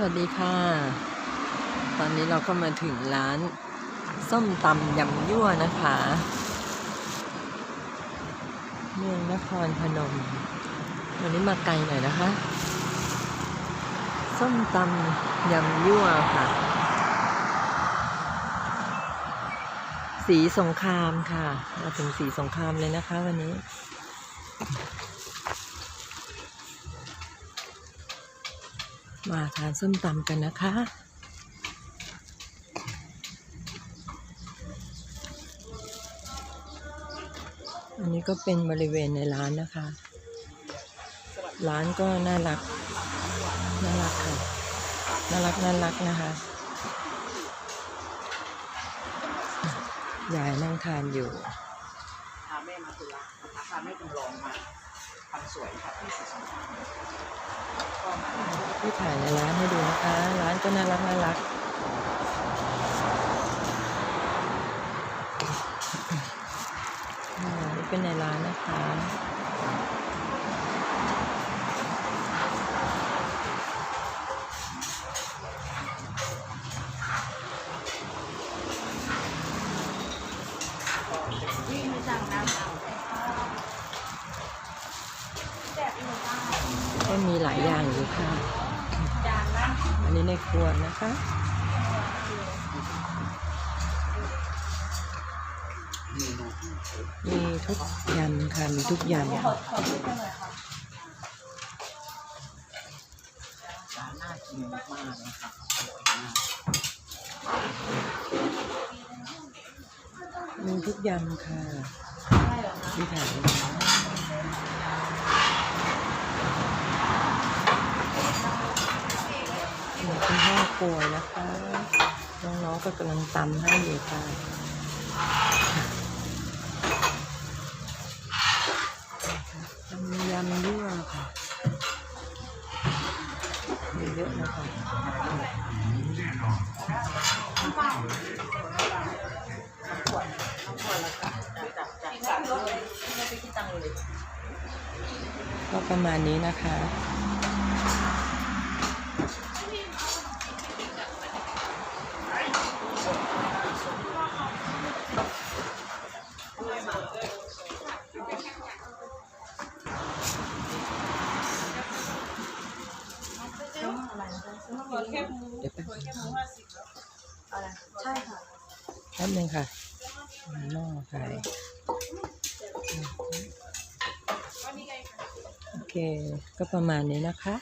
สวัสดีค่ะ ตอนนี้เราก็มาถึงร้าน ส้มตำยำยั่วนะคะ เมืองนครพนม วันนี้มาไกลหน่อยนะคะ ส้มตำยำยั่วค่ะ สีสงครามค่ะ มาถึงสีสงครามเลยนะคะวันนี้ มาทานส้มตำกันนะคะ อันนี้ก็เป็นบริเวณในร้านนะคะ ร้านก็น่ารัก น่ารักค่ะ น่ารักน่ารักนะคะยายนั่งทานอยู่พาแม่มาตุลาพาแม่จำลองมา ความสวยค่ะที่สีชมพูก็มาที่ถ่ายในร้านให้ดูนะคะ ร้านก็น่ารักน่ารักอ่านี่เป็นในร้านนะคะ มีหลายอย่างอยู่ค่ะ อันนี้ในครัวนะคะ มีทุกยำค่ะ มีทุกยำร้านน่ากินมากนะคะอร่อยมากมีทุกยำค่ะที่ถ่ายมีคุณพ่อ ป่วยนะคะ น้องๆก็กำลังตำให้อยู่ค่ะทำยำยั่วค่ะมีเยอะนะคะก็ประมาณนี้นะคะ เดี๋ยวแป๊บใช่ค่ะแป๊บนึงค่ะหม้อขายโอเค ก็ประมาณนี้นะคะ